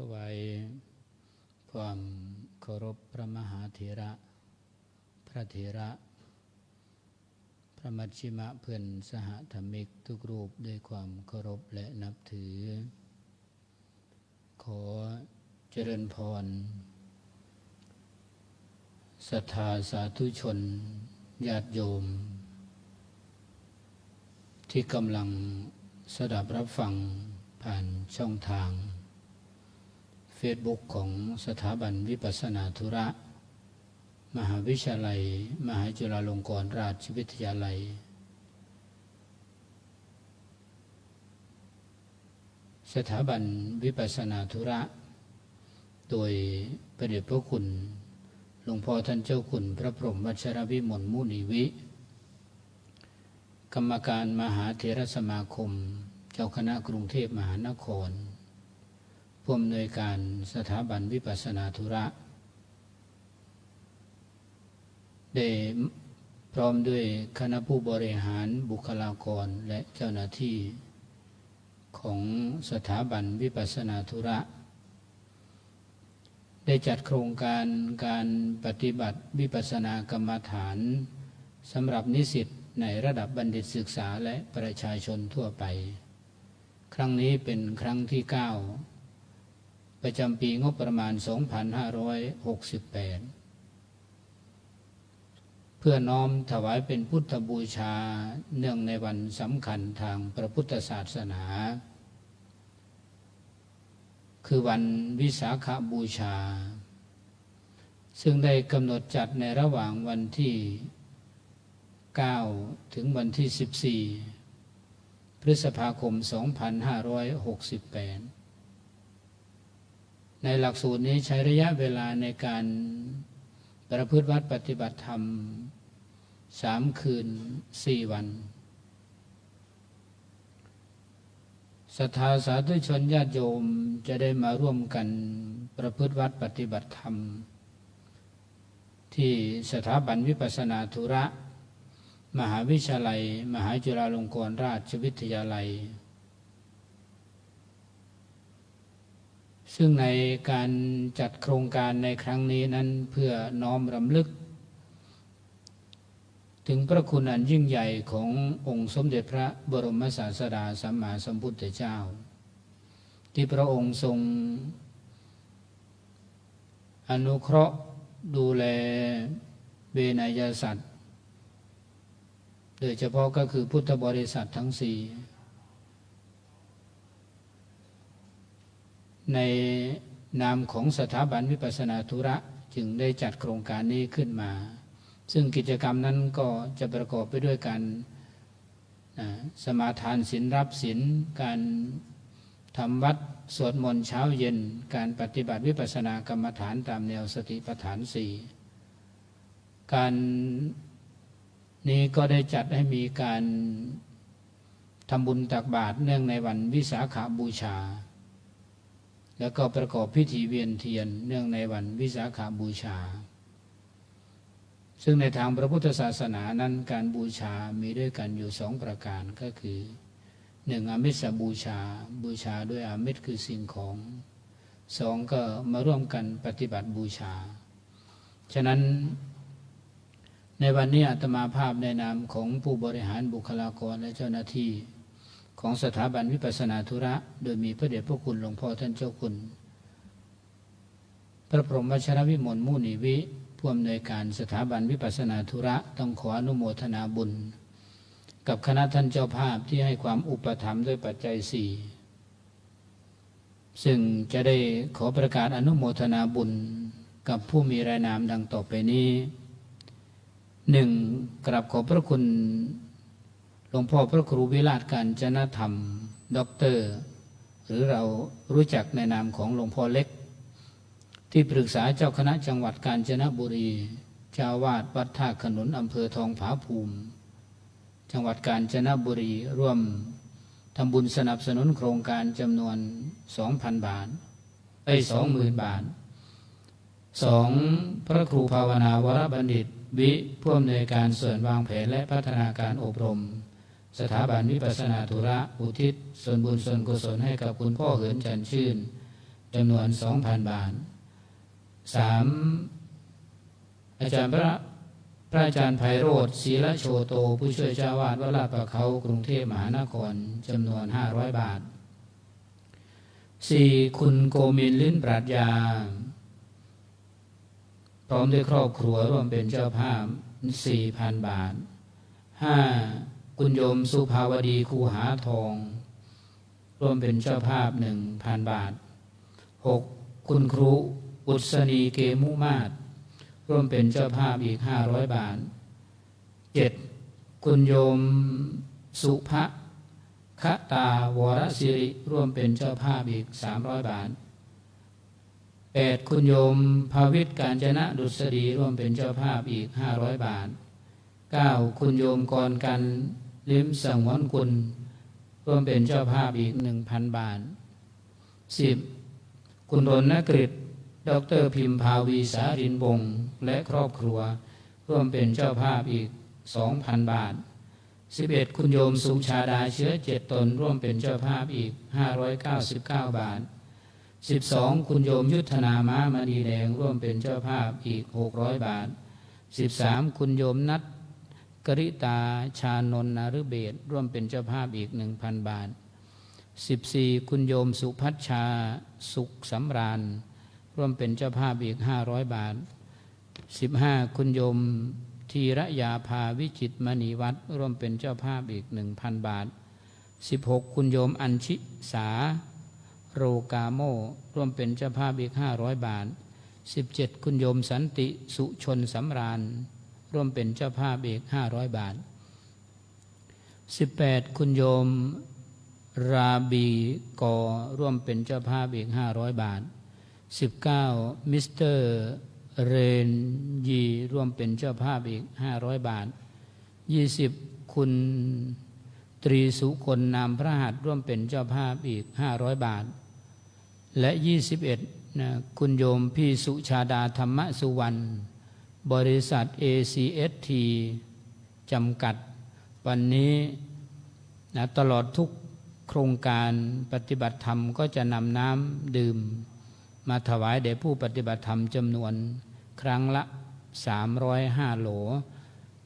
ถวายความเคารพพระมหาเถระ พระเถระ พระมัชชิมะเพื่อนสหธรรมิกทุกรูปด้วยความเคารพและนับถือ ขอเจริญพรศรัทธาสาธุชนญาติโยม ที่กำลังสดับรับฟังผ่านช่องทาง เฟซบุ๊กของสถาบันวิปัสนาธุระ มหาวิทยาลัย มหาจุฬาลงกรณราชวิทยาลัย สถาบันวิปัสนาธุระ โดยประเดชพระคุณหลวงพ่อท่านเจ้าคุณพระพรหมวัชรวิมลมุนีวิ กรรมการมหาเถรสมาคม เจ้าคณะกรุงเทพมหานคร ผู้อำนวยการสถาบันวิปัสนาธุระ ได้พร้อมด้วยคณะผู้บริหารบุคลากรและเจ้าหน้าที่ของสถาบันวิปัสนาธุระ ได้จัดโครงการการปฏิบัติวิปัสสนากรรมฐานสำหรับนิสิตในระดับบัณฑิตศึกษาและประชาชนทั่วไป ครั้งนี้เป็นครั้งที่ 9 ประจำปีงบประมาณ 2568 เพื่อน้อมถวายเป็นพุทธบูชาเนื่องในวันสำคัญทางพระพุทธศาสนา คือวันวิสาขบูชา ซึ่งได้กำหนดจัดในระหว่างวันที่ 9 ถึงวันที่ 14 พฤษภาคม 2568 ในหลักสูตรนี้ใช้ระยะเวลาในการประพฤติวัดปฏิบัติธรรมสามคืนสี่วันศรัทธาสาธุชนญาติโยมจะได้มาร่วมกันประพฤติวัดปฏิบัติธรรม ที่สถาบันวิปัสนาธุระ มหาวิทยาลัย มหาจุฬาลงกรณราชวิทยาลัย ซึ่งในการจัดโครงการในครั้งนี้นั้นเพื่อน้อมรำลึก ถึงพระคุณอันยิ่งใหญ่ขององค์สมเด็จพระบรมศาสดาสัมมาสัมพุทธเจ้า ที่พระองค์ทรง อนุเคราะห์ดูแลเบนยสัตว์ โดยเฉพาะก็คือพุทธบริษัททั้งสี่ ในนามของสถาบันวิปัสนาธุระจึงได้จัดโครงการนี้ขึ้นมา ซึ่งกิจกรรมนั้นก็จะประกอบไปด้วยการสมาทานศีลรับศีลการทำวัดสวดมนต์เช้าเย็น การปฏิบัติวิปัสสนากรรมฐานตามแนวสติปัฏฐานสี่การนี้ก็ได้จัดให้มีการทำบุญตักบาตรเนื่องในวันวิสาขาบูชา แล้วก็ประกอบพิธีเวียนเทียนเนื่องในวันวิสาขาบูชา ซึ่งในทางพระพุทธศาสนานั้นการบูชามีด้วยกันอยู่สองประการก็คือหนึ่งอามิสบูชา บูชาด้วยอามิสคือสิ่งของสองก็มาร่วมกันปฏิบัติบูชา ฉะนั้นในวันนี้อาตมาภาพในนามของผู้บริหารบุคลากรและเจ้าหน้าที่ ของสถาบันวิปัสนาธุระ โดยมีพระเดชพระคุณหลวงพ่อท่านเจ้าคุณ พระพรหมวชรวิมลมุนีวิผู้อำนวยการสถาบันวิปัสนาธุระ ต้องขออนุโมทนาบุญ กับคณะท่านเจ้าภาพที่ให้ความอุปถัมภ์ด้วยปัจจัยสี่ซึ่งจะได้ขอประกาศอนุโมทนาบุญกับผู้มีรายนามดังต่อไปนี้หนึ่งกราบขอบพระคุณ ลวงพ่อพระครูวิราชการจนธรรมด็อกเตอร์ หรือเรารู้จักในนามของหลวงพ่อเล็ก ที่ปรึกษาเจ้าคณะจังหวัดกาญจนบุรี เจ้าวาดวัดท่าขนุนอำเภอทองผาภูมิ จังหวัดกาญจนบุรีร่วมทำบุญสนับสนุนโครงการจำนวน 2,000 บาทไอ้สองหมื่นบาทสองพระครูภาวนาวรบัณฑิต วิผู้อำนวยการส่วนวางแผนและพัฒนาการอบรม สถาบันวิปัสนาธุระ อุทิศส่วนบุญส่วนกุศลให้กับคุณพ่อเหินจันชื่นจำนวน 2,000 บาท 3. อาจารย์พระพระอาจารย์ไพโรธศีลโชโต ผู้ช่วยเจ้าวาดวัดลาดประเขากรุงเทพมหานครจำนวน 500 บาท 4. คุณโกมินลิ้นปรัชญา พร้อมด้วยครอบครัวร่วมเป็นเจ้าภาพ 4,000 บาท 5. คุณโยมสุภาวดีคูหาทอง ร่วมเป็นเจ้าภาพ1,000บาท 6. คุณครูอุศนีเกมุมาศร่วมเป็นเจ้าภาพอีก 500 บาท 7. คุณโยมสุภะคะตาวรสิริร่วมเป็นเจ้าภาพอีก 300 บาท 8. คุณโยมภาวิทการจนะดุษฎีร่วมเป็นเจ้าภาพอีก 500 บาท 9. คุณโยมกรกัน ลิมสังวนคุณร่วมเป็นเจ้าภาพอีก1,000บาท 10. คุณรณกฤษดรพิมพาวีสารินวงและครอบครัว ร่วมเป็นเจ้าภาพอีก2,000บาท 11. คุณโยมสุชาดาเชื้อเจ็ดตนร่วมเป็นเจ้าภาพอีก599บาท 12. คุณโยมยุทธนามามณีแดงร่วมเป็นเจ้าภาพอีก600บาท 13. คุณโยมนัท กริตาชานนนารุเบศร่วมเป็นเจ้าภาพอีก1,000บาท 14. คุณโยมสุพัชชาสุขสำราญ ร่วมเป็นเจ้าภาพอีก 500 บาท 15. คุณโยมทีระยาภาวิจิตมณีวัดร่วมเป็นเจ้าภาพอีก 1,000 บาท 16. คุณโยมอัญชิสาโรกาโมร่วมเป็นเจ้าภาพอีก 500 บาท 17. คุณโยมสันติสุชนสำราญ ร่วมเป็นเจ้าภาพอีก500บาท 18. คุณโยมราบีกอร่วมเป็นเจ้าภาพอีก500บาท 19. มิสเตอร์เรนยีร่วมเป็นเจ้าภาพอีก500บาท 20. คุณตรีสุคนนามพระหัตร่วมเป็นเจ้าภาพอีก500บาท และ 21นะคุณโยมพี่สุชาดาธรรมสุวรรณ บริษัท ACST จำกัด วันนี้นะตลอดทุกโครงการปฏิบัติธรรมก็จะนำน้ำดื่ม มาถวายแด่ผู้ปฏิบัติธรรมจำนวนครั้งละ 305 โหล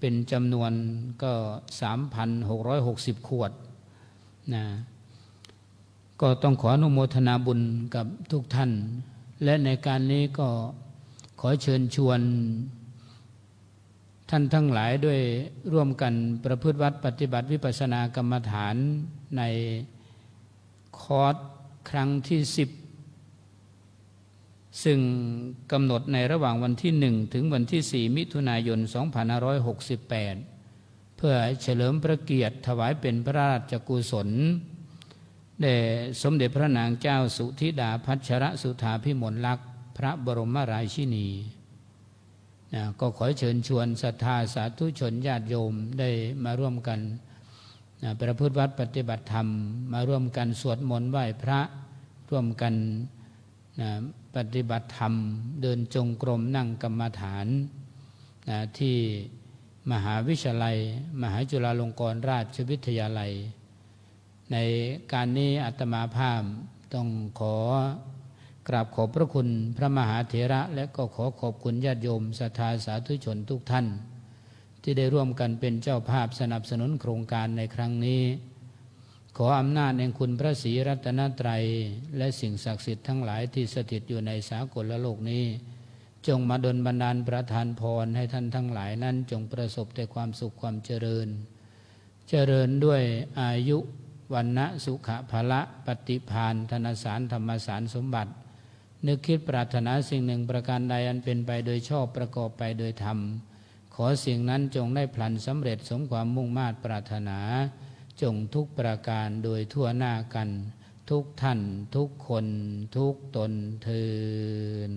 เป็นจำนวนก็ 3,660 ขวดนะก็ต้องขออนุโมทนาบุญกับทุกท่าน และในการนี้ก็ขอเชิญชวน ท่านทั้งหลายด้วยร่วมกันประพฤติวัดปฏิบัติวิปัสสนากรรมฐานในคอร์สครั้งที่สิบซึ่งกำหนดในระหว่างวันที่หนึ่งถึงวันที่สี่มิถุนายน 2568 เพื่อเฉลิมพระเกียรติถวายเป็นพระราชกุศลแด่สมเด็จพระนางเจ้าสุธิดาพัชรสุธาพิมลลักษณ์พระบรมราชินี นะก็ขอเชิญชวนศรัทธาสาธุชนญาติโยมได้มาร่วมกันนะประพฤติวัดปฏิบัติธรรม มาร่วมกันสวดมนต์ไหว้พระร่วมกันนะปฏิบัติธรรม เดินจงกรมนั่งกรรมฐานนะที่มหาวิทยาลัย มหาจุฬาลงกรณราชวิทยาลัย ในการนี้อาตมาภาพต้องขอ กราบขอบพระคุณพระมหาเถระและก็ขอขอบคุณญาติโยมศรัทธาสาธุชนทุกท่าน ที่ได้ร่วมกันเป็นเจ้าภาพสนับสนุนโครงการในครั้งนี้ ขออำนาจแห่งคุณพระศรีรัตนตรัย และสิ่งศักดิ์สิทธิ์ทั้งหลายที่สถิตอยู่ในสากลโลกนี้ จงมาดลบันดาลประทานพรให้ท่านทั้งหลายนั้นจงประสบแต่ความสุขความเจริญ เจริญด้วยอายุวันนะสุขภละปฏิพานธนสารธรรมสารสมบัติ นึกคิดปรารถนาสิ่งหนึ่งประการใดอันเป็นไปโดยชอบประกอบไปโดยธรรม ขอสิ่งนั้นจงได้พลันสำเร็จสมความมุ่งมา่ปรารถนา จงทุกประการโดยทั่วหน้ากัน ทุกท่าน ทุกคน ทุกตนเทิน